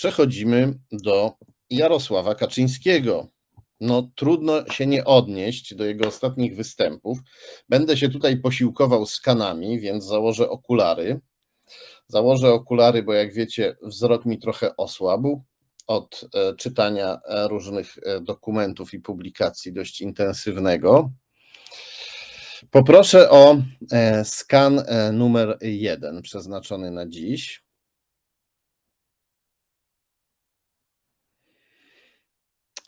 przechodzimy do Jarosława Kaczyńskiego. No, trudno się nie odnieść do jego ostatnich występów. Będę się tutaj posiłkował skanami, więc założę okulary. Założę okulary, bo jak wiecie, wzrok mi trochę osłabł od e, czytania e, różnych e, dokumentów i publikacji dość intensywnego. Poproszę o skan numer jeden przeznaczony na dziś.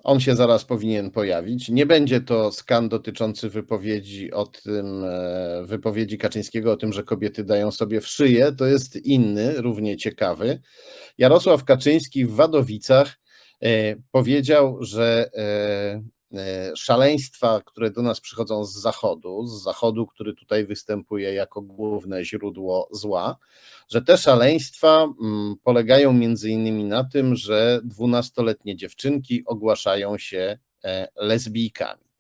On się zaraz powinien pojawić. Nie będzie to skan dotyczący wypowiedzi o tym, e, wypowiedzi Kaczyńskiego o tym, że kobiety dają sobie w szyję. To jest inny, równie ciekawy. Jarosław Kaczyński w Wadowicach e, powiedział, że e, szaleństwa, które do nas przychodzą z zachodu, z zachodu, który tutaj występuje jako główne źródło zła, że te szaleństwa mm, polegają między innymi na tym, że dwunastoletnie dziewczynki ogłaszają się e, lesbijkami.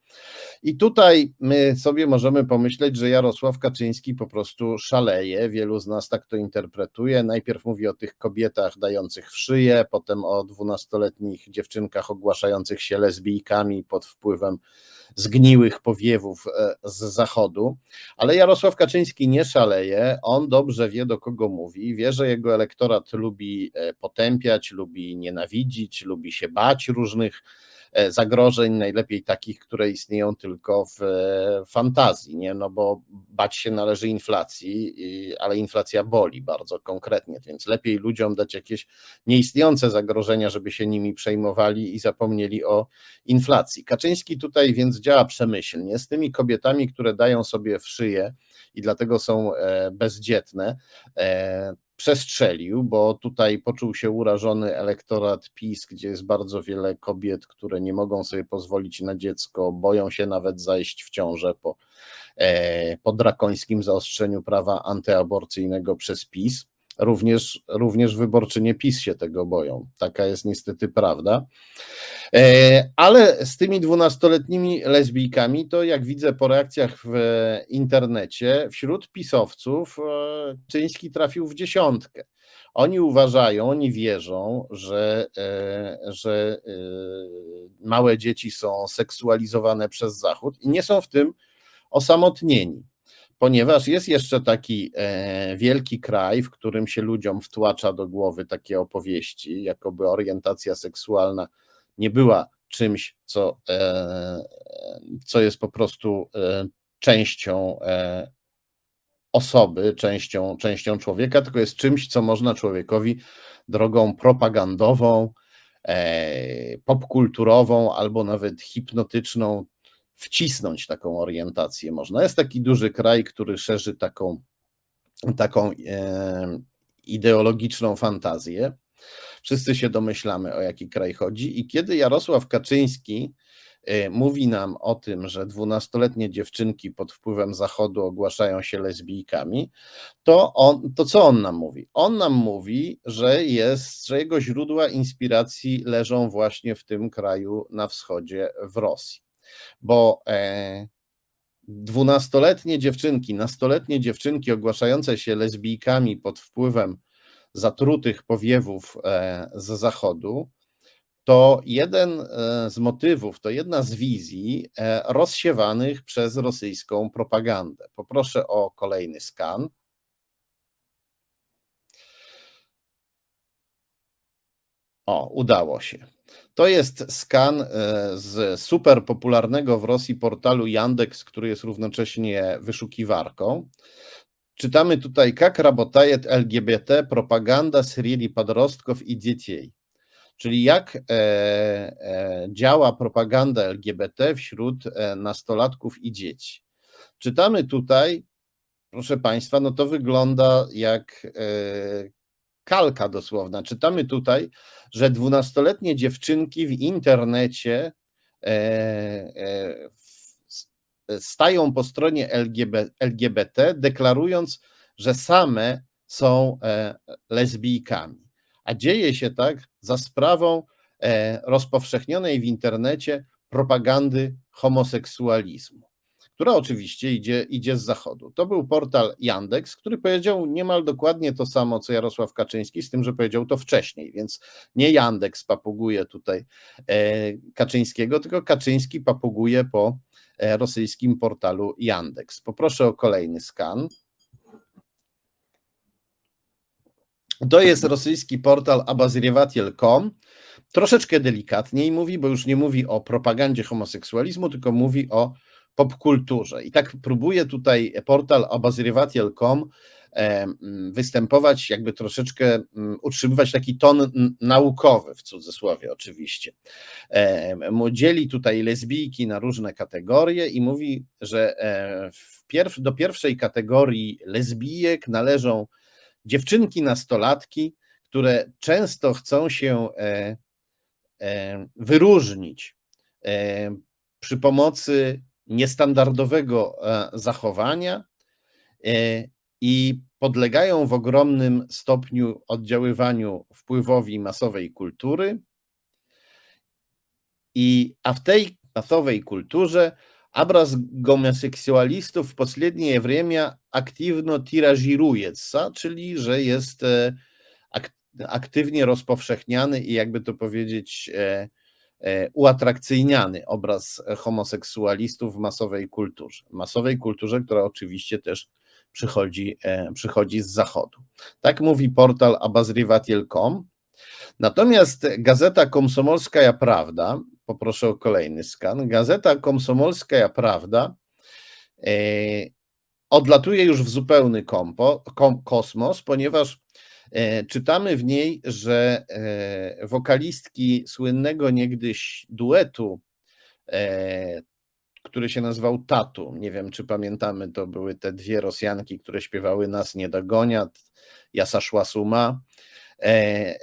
I tutaj my sobie możemy pomyśleć, że Jarosław Kaczyński po prostu szaleje. Wielu z nas tak to interpretuje. Najpierw mówi o tych kobietach dających w szyję, potem o dwunastoletnich dziewczynkach ogłaszających się lesbijkami pod wpływem zgniłych powiewów e, z zachodu. Ale Jarosław Kaczyński nie szaleje. On dobrze wie, do kogo mówi. Wie, że jego elektorat lubi e, potępiać, lubi nienawidzić, lubi się bać różnych zagrożeń, najlepiej takich, które istnieją tylko w e, fantazji, nie? no bo bać się należy inflacji, ale inflacja boli bardzo konkretnie, więc lepiej ludziom dać jakieś nieistniejące zagrożenia, żeby się nimi przejmowali i zapomnieli o inflacji. Kaczyński tutaj więc działa przemyślnie z tymi kobietami, które dają sobie w szyję i dlatego są e, bezdzietne przestrzelił, bo tutaj poczuł się urażony elektorat PiS, gdzie jest bardzo wiele kobiet, które nie mogą sobie pozwolić na dziecko, boją się nawet zajść w ciążę po, e, po drakońskim zaostrzeniu prawa antyaborcyjnego przez PiS. Również, również wyborczynie PiS się tego boją. Taka jest niestety prawda. E, ale z tymi dwunastoletnimi lesbijkami, to jak widzę po reakcjach w internecie, wśród pisowców e, Czyński trafił w dziesiątkę. Oni uważają, oni wierzą, że, e, że małe dzieci są seksualizowane przez Zachód i nie są w tym osamotnieni ponieważ jest jeszcze taki e, wielki kraj, w którym się ludziom wtłacza do głowy takie opowieści, jakoby orientacja seksualna nie była czymś, co, e, co jest po prostu e, częścią osoby, częścią, częścią człowieka, tylko jest czymś, co można człowiekowi drogą propagandową, popkulturową albo nawet hipnotyczną wcisnąć taką orientację można. Jest taki duży kraj, który szerzy taką, taką e, ideologiczną fantazję. Wszyscy się domyślamy, o jaki kraj chodzi. I kiedy Jarosław Kaczyński e, mówi nam o tym, że dwunastoletnie dziewczynki pod wpływem Zachodu ogłaszają się lesbijkami, to, on, to co on nam mówi? On nam mówi, że, jest, że jego źródła inspiracji leżą właśnie w tym kraju na wschodzie, w Rosji bo e, dwunastoletnie dziewczynki, nastoletnie dziewczynki ogłaszające się lesbijkami pod wpływem zatrutych powiewów e, z zachodu, to jeden e, z motywów, to jedna z wizji rozsiewanych przez rosyjską propagandę. Poproszę o kolejny skan. O, udało się. To jest skan e, z super popularnego w Rosji portalu Yandex, który jest równocześnie wyszukiwarką. Czytamy tutaj, jak работает LGBT propaganda среди подростков i dzieci. Czyli jak e, e, działa propaganda LGBT wśród e, nastolatków i dzieci. Czytamy tutaj, proszę Państwa, no to wygląda jak e, kalka dosłowna. Czytamy tutaj, że dwunastoletnie dziewczynki w internecie e, e, stają po stronie LGBT, deklarując, że same są e, lesbijkami. A dzieje się tak za sprawą rozpowszechnionej w internecie propagandy homoseksualizmu, która oczywiście idzie, idzie z zachodu. To był portal Yandex, który powiedział niemal dokładnie to samo, co Jarosław Kaczyński, z tym, że powiedział to wcześniej, więc nie Yandex papuguje tutaj e, Kaczyńskiego, tylko Kaczyński papuguje po e, rosyjskim portalu Yandex. Poproszę o kolejny skan. To jest rosyjski portal abazriewatil.com. Troszeczkę delikatniej mówi, bo już nie mówi o propagandzie homoseksualizmu, tylko mówi o popkulturze. I tak próbuje tutaj portal abazriewatil.com występować, jakby troszeczkę utrzymywać taki ton naukowy, w cudzysłowie oczywiście. Dzieli tutaj lesbijki na różne kategorie i mówi, że e, do pierwszej kategorii lesbijek należą dziewczynki nastolatki, które często chcą się e, e, wyróżnić e, przy pomocy niestandardowego zachowania i podlegają w ogromnym stopniu oddziaływaniu wpływowi masowej kultury. I, a w tej masowej kulturze Образ гомосексуалistów w последнее время aktywno tirażiruje, czyli że jest e, aktywnie rozpowszechniany i jakby to powiedzieć e, e, uatrakcyjniany obraz homoseksualistów w masowej kulturze. Masowej kulturze, która oczywiście też przychodzi, przychodzi z zachodu. Tak mówi portal abazrivatil.com. Natomiast gazeta Komsomolska Prawda poproszę o kolejny skan. Gazeta Komsomolska Prawda e, odlatuje już w zupełny kompo, kom, kosmos, ponieważ e, czytamy w niej, że e, wokalistki słynnego niegdyś duetu, który się nazywał Tatu, nie wiem czy pamiętamy, to były te dwie Rosjanki, które śpiewały Nas nie dogonia, Jasa szła suma, E,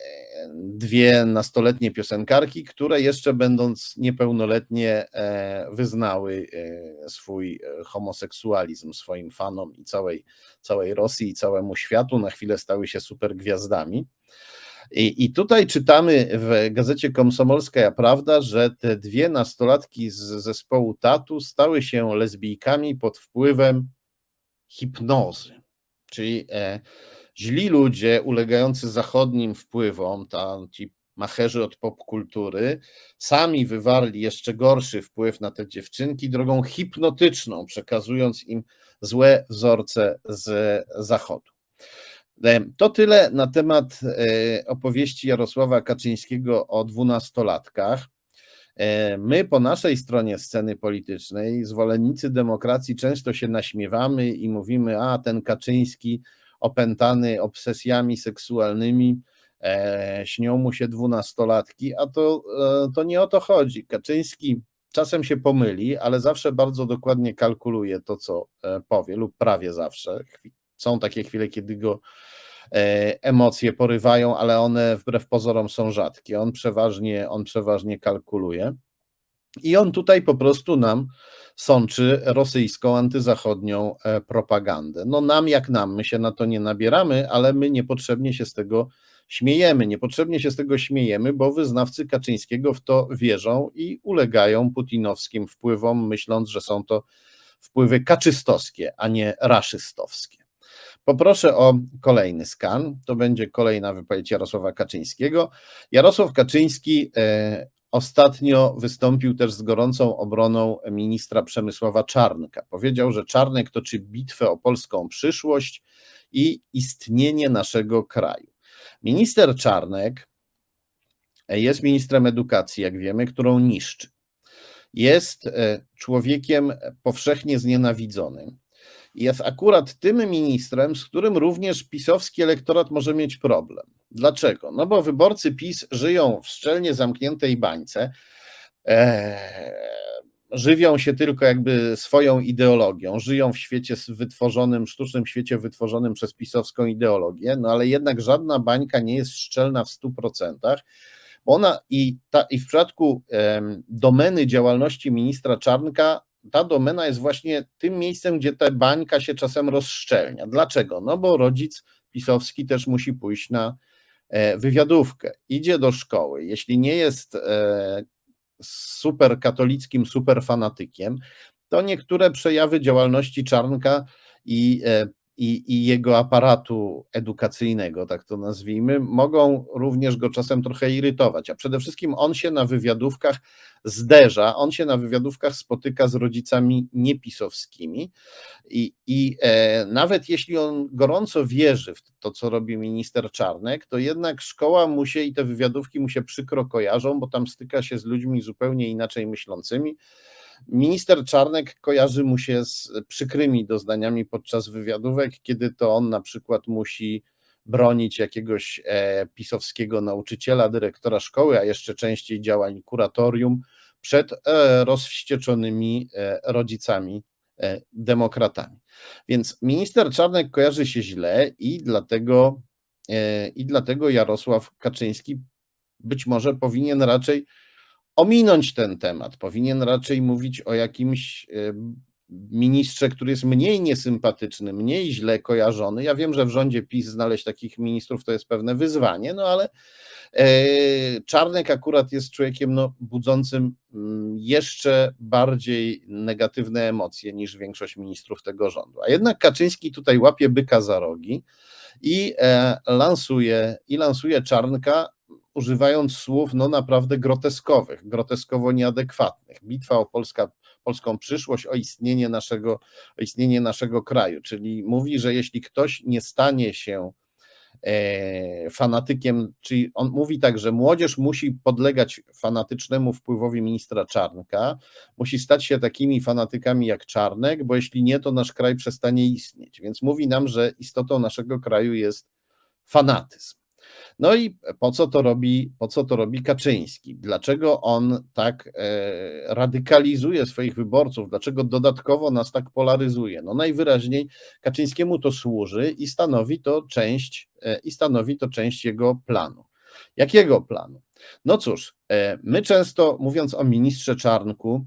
dwie nastoletnie piosenkarki, które jeszcze będąc niepełnoletnie e, wyznały e, swój homoseksualizm swoim fanom i całej, całej Rosji i całemu światu, na chwilę stały się super gwiazdami. I, I tutaj czytamy w gazecie Komsomolska Prawda, że te dwie nastolatki z zespołu Tatu stały się lesbijkami pod wpływem hipnozy. Czyli e, źli ludzie ulegający zachodnim wpływom, tam ci macherzy od popkultury, sami wywarli jeszcze gorszy wpływ na te dziewczynki drogą hipnotyczną, przekazując im złe wzorce z zachodu. E, to tyle na temat e, opowieści Jarosława Kaczyńskiego o dwunastolatkach. E, my po naszej stronie sceny politycznej, zwolennicy demokracji, często się naśmiewamy i mówimy: A ten Kaczyński opętany obsesjami seksualnymi, e, śnią mu się dwunastolatki, a to, e, to nie o to chodzi. Kaczyński czasem się pomyli, ale zawsze bardzo dokładnie kalkuluje to, co e, powie, lub prawie zawsze. Są takie chwile, kiedy go e, emocje porywają, ale one wbrew pozorom są rzadkie. On przeważnie, on przeważnie kalkuluje. I on tutaj po prostu nam sączy rosyjską antyzachodnią e, propagandę. No nam jak nam, my się na to nie nabieramy, ale my niepotrzebnie się z tego śmiejemy. Niepotrzebnie się z tego śmiejemy, bo wyznawcy Kaczyńskiego w to wierzą i ulegają putinowskim wpływom, myśląc, że są to wpływy kaczystowskie, a nie raszystowskie. Poproszę o kolejny skan. To będzie kolejna wypowiedź Jarosława Kaczyńskiego. Jarosław Kaczyński e, Ostatnio wystąpił też z gorącą obroną ministra Przemysława Czarnka. Powiedział, że Czarnek toczy bitwę o polską przyszłość i istnienie naszego kraju. Minister Czarnek jest ministrem edukacji, jak wiemy, którą niszczy. Jest e, człowiekiem powszechnie znienawidzonym jest akurat tym ministrem, z którym również pisowski elektorat może mieć problem. Dlaczego? No bo wyborcy PiS żyją w szczelnie zamkniętej bańce, e, żywią się tylko jakby swoją ideologią, żyją w świecie wytworzonym, sztucznym świecie wytworzonym przez pisowską ideologię, no ale jednak żadna bańka nie jest szczelna w 100%. Bo ona i, ta, i w przypadku e, domeny działalności ministra Czarnka ta domena jest właśnie tym miejscem, gdzie ta bańka się czasem rozszczelnia. Dlaczego? No bo rodzic pisowski też musi pójść na wywiadówkę, idzie do szkoły. Jeśli nie jest e, super katolickim, super fanatykiem, to niektóre przejawy działalności Czarnka i, e, i, i jego aparatu edukacyjnego, tak to nazwijmy, mogą również go czasem trochę irytować. A przede wszystkim on się na wywiadówkach zderza, on się na wywiadówkach spotyka z rodzicami niepisowskimi. I, i e, nawet jeśli on gorąco wierzy w to, co robi minister Czarnek, to jednak szkoła mu się i te wywiadówki mu się przykro kojarzą, bo tam styka się z ludźmi zupełnie inaczej myślącymi Minister Czarnek kojarzy mu się z przykrymi doznaniami podczas wywiadówek, kiedy to on na przykład musi bronić jakiegoś e, pisowskiego nauczyciela, dyrektora szkoły, a jeszcze częściej działań kuratorium przed e, rozwścieczonymi e, rodzicami demokratami. Więc minister Czarnek kojarzy się źle i dlatego, i dlatego Jarosław Kaczyński być może powinien raczej ominąć ten temat. Powinien raczej mówić o jakimś ministrze, który jest mniej niesympatyczny, mniej źle kojarzony. Ja wiem, że w rządzie PiS znaleźć takich ministrów to jest pewne wyzwanie, no ale e, Czarnek akurat jest człowiekiem no, budzącym mm, jeszcze bardziej negatywne emocje niż większość ministrów tego rządu. A jednak Kaczyński tutaj łapie byka za rogi i e, lansuje, i lansuje Czarnka używając słów no naprawdę groteskowych, groteskowo nieadekwatnych. Bitwa o Polska, polską przyszłość, o istnienie, naszego, o istnienie naszego kraju. Czyli mówi, że jeśli ktoś nie stanie się e, fanatykiem, czyli on mówi tak, że młodzież musi podlegać fanatycznemu wpływowi ministra Czarnka, musi stać się takimi fanatykami jak Czarnek, bo jeśli nie, to nasz kraj przestanie istnieć. Więc mówi nam, że istotą naszego kraju jest fanatyzm. No i po co to robi, po co to robi Kaczyński? Dlaczego on tak e, radykalizuje swoich wyborców? Dlaczego dodatkowo nas tak polaryzuje? No najwyraźniej Kaczyńskiemu to służy i stanowi to część, e, i stanowi to część jego planu. Jakiego planu? No cóż, e, my często mówiąc o ministrze Czarnku,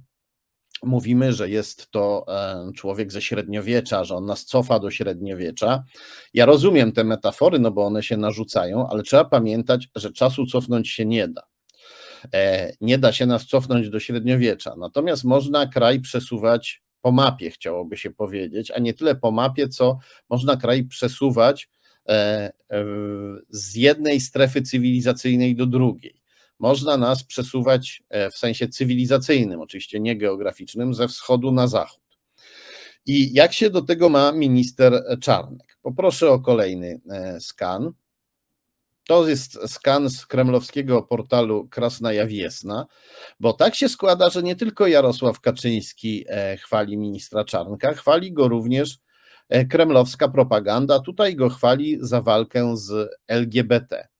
mówimy, że jest to e, człowiek ze średniowiecza, że on nas cofa do średniowiecza. Ja rozumiem te metafory, no bo one się narzucają, ale trzeba pamiętać, że czasu cofnąć się nie da. E, nie da się nas cofnąć do średniowiecza. Natomiast można kraj przesuwać po mapie, chciałoby się powiedzieć, a nie tyle po mapie, co można kraj przesuwać e, z jednej strefy cywilizacyjnej do drugiej można nas przesuwać e, w sensie cywilizacyjnym, oczywiście nie geograficznym, ze wschodu na zachód. I jak się do tego ma minister Czarnek? Poproszę o kolejny e, skan. To jest skan z kremlowskiego portalu Krasnaja Wiesna, bo tak się składa, że nie tylko Jarosław Kaczyński e, chwali ministra Czarnka, chwali go również kremlowska propaganda. Tutaj go chwali za walkę z LGBT.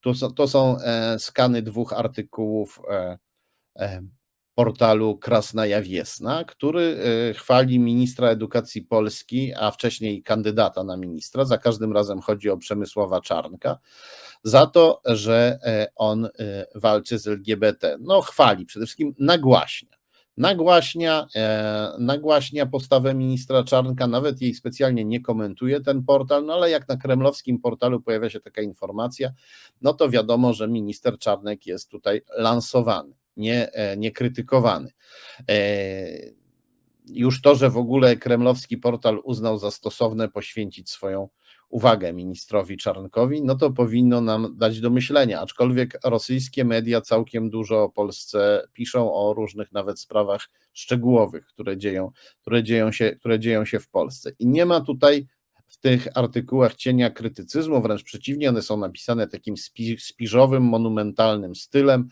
To to są e, skany dwóch artykułów e, e, portalu Krasnaja Wiesna, który chwali ministra edukacji Polski, a wcześniej kandydata na ministra, za każdym razem chodzi o Przemysława Czarnka, za to, że on walczy z LGBT. No chwali, przede wszystkim nagłaśnia nagłaśnia, e, nagłaśnia postawę ministra Czarnka, nawet jej specjalnie nie komentuje ten portal, no ale jak na kremlowskim portalu pojawia się taka informacja, no to wiadomo, że minister Czarnek jest tutaj lansowany, nie, e, nie krytykowany. E, już to, że w ogóle kremlowski portal uznał za stosowne poświęcić swoją uwagę ministrowi Czarnkowi, no to powinno nam dać do myślenia. Aczkolwiek rosyjskie media całkiem dużo o Polsce piszą o różnych nawet sprawach szczegółowych, które dzieją, które dzieją, się, które dzieją się w Polsce. I nie ma tutaj w tych artykułach cienia krytycyzmu, wręcz przeciwnie, one są napisane takim spiżowym, monumentalnym stylem.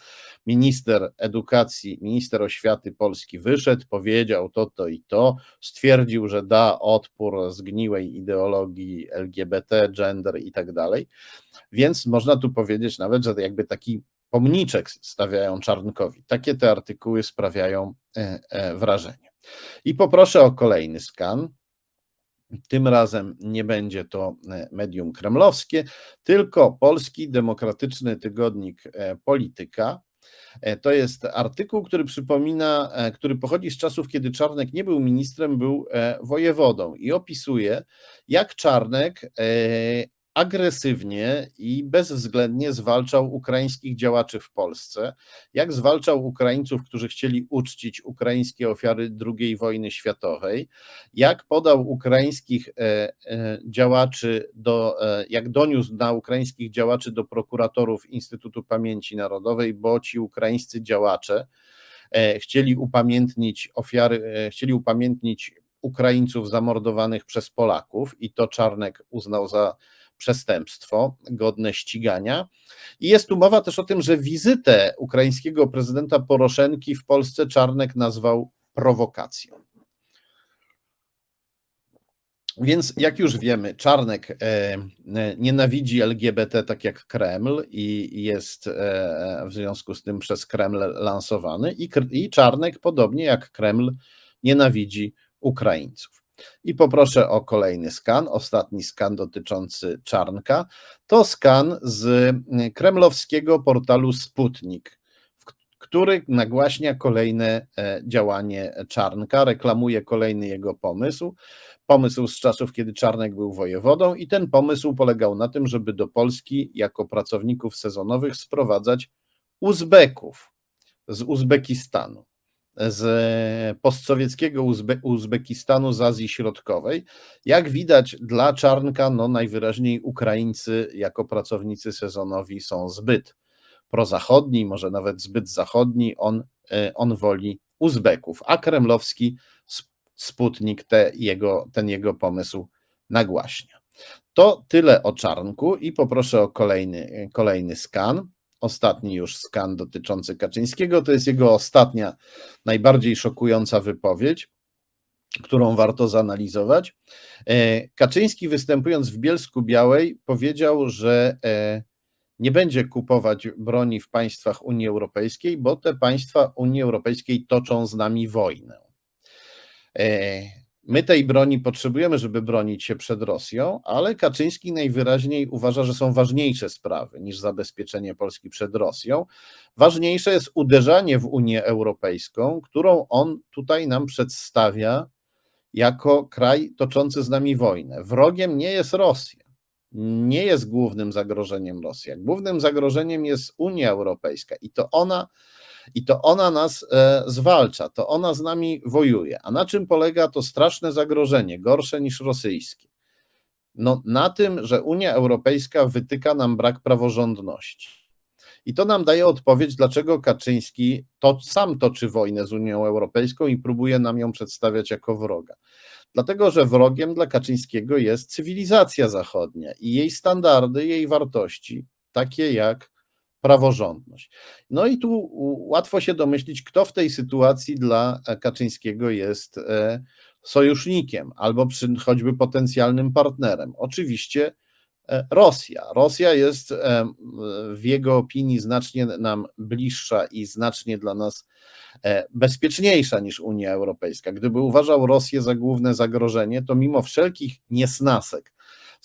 Minister edukacji, minister oświaty Polski wyszedł, powiedział to, to i to, stwierdził, że da odpór zgniłej ideologii LGBT, gender i tak dalej. Więc można tu powiedzieć nawet, że jakby taki pomniczek stawiają Czarnkowi. Takie te artykuły sprawiają e, e, wrażenie. I poproszę o kolejny skan. Tym razem nie będzie to e, medium kremlowskie, tylko polski demokratyczny tygodnik e, Polityka. E, to jest artykuł, który przypomina, który pochodzi z czasów, kiedy Czarnek nie był ministrem, był wojewodą i opisuje, jak Czarnek agresywnie i bezwzględnie zwalczał ukraińskich działaczy w Polsce, jak zwalczał Ukraińców, którzy chcieli uczcić ukraińskie ofiary II wojny światowej, jak podał ukraińskich e, e, działaczy do, e, jak doniósł na ukraińskich działaczy do prokuratorów Instytutu Pamięci Narodowej, bo ci ukraińscy działacze chcieli upamiętnić ofiary, chcieli upamiętnić Ukraińców zamordowanych przez Polaków i to Czarnek uznał za przestępstwo godne ścigania. I jest tu mowa też o tym, że wizytę ukraińskiego prezydenta Poroszenki w Polsce Czarnek nazwał prowokacją. Więc jak już wiemy, Czarnek e, e, nienawidzi LGBT tak jak Kreml i jest e, w związku z tym przez Kreml lansowany, i Czarnek, podobnie jak Kreml, nienawidzi Ukraińców. I poproszę o kolejny skan, ostatni skan dotyczący Czarnka. To skan z kremlowskiego portalu Sputnik, który nagłaśnia kolejne e, działanie Czarnka, reklamuje kolejny jego pomysł. Pomysł z czasów, kiedy Czarnek był wojewodą, i ten pomysł polegał na tym, żeby do Polski jako pracowników sezonowych sprowadzać Uzbeków z Uzbekistanu z postsowieckiego Uzbe Uzbekistanu, z Azji Środkowej. Jak widać, dla Czarnka no najwyraźniej Ukraińcy jako pracownicy sezonowi są zbyt prozachodni, może nawet zbyt zachodni. On, e, on woli Uzbeków, a kremlowski Sputnik te jego, ten jego pomysł nagłaśnia. To tyle o Czarnku i poproszę o kolejny, kolejny skan ostatni już skan dotyczący Kaczyńskiego. To jest jego ostatnia, najbardziej szokująca wypowiedź, którą warto zanalizować. E, Kaczyński, występując w Bielsku Białej, powiedział, że e, nie będzie kupować broni w państwach Unii Europejskiej, bo te państwa Unii Europejskiej toczą z nami wojnę. My tej broni potrzebujemy, żeby bronić się przed Rosją, ale Kaczyński najwyraźniej uważa, że są ważniejsze sprawy niż zabezpieczenie Polski przed Rosją. Ważniejsze jest uderzanie w Unię Europejską, którą on tutaj nam przedstawia jako kraj toczący z nami wojnę. Wrogiem nie jest Rosja. Nie jest głównym zagrożeniem Rosja. Głównym zagrożeniem jest Unia Europejska i to ona i to ona nas e, zwalcza, to ona z nami wojuje. A na czym polega to straszne zagrożenie, gorsze niż rosyjskie? No, na tym, że Unia Europejska wytyka nam brak praworządności. I to nam daje odpowiedź, dlaczego Kaczyński to sam toczy wojnę z Unią Europejską i próbuje nam ją przedstawiać jako wroga. Dlatego, że wrogiem dla Kaczyńskiego jest cywilizacja zachodnia i jej standardy, jej wartości, takie jak praworządność. No i tu łatwo się domyślić, kto w tej sytuacji dla Kaczyńskiego jest e, sojusznikiem albo przy, choćby potencjalnym partnerem. Oczywiście e, Rosja. Rosja jest e, w jego opinii znacznie nam bliższa i znacznie dla nas bezpieczniejsza niż Unia Europejska. Gdyby uważał Rosję za główne zagrożenie, to mimo wszelkich niesnasek,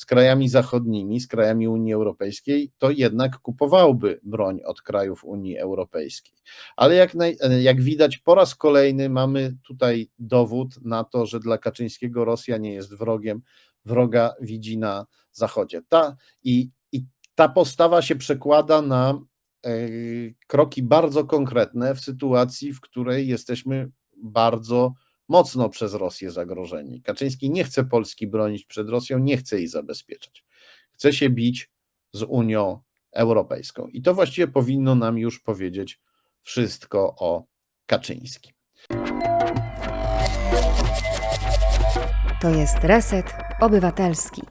z krajami zachodnimi, z krajami Unii Europejskiej, to jednak kupowałby broń od krajów Unii Europejskiej. Ale jak, naj, jak widać, po raz kolejny mamy tutaj dowód na to, że dla Kaczyńskiego Rosja nie jest wrogiem, wroga widzi na Zachodzie. Ta, i, i ta postawa się przekłada na e, kroki bardzo konkretne w sytuacji, w której jesteśmy bardzo mocno przez Rosję zagrożeni. Kaczyński nie chce Polski bronić przed Rosją, nie chce jej zabezpieczać. Chce się bić z Unią Europejską. I to właściwie powinno nam już powiedzieć wszystko o Kaczyńskim. To jest reset obywatelski.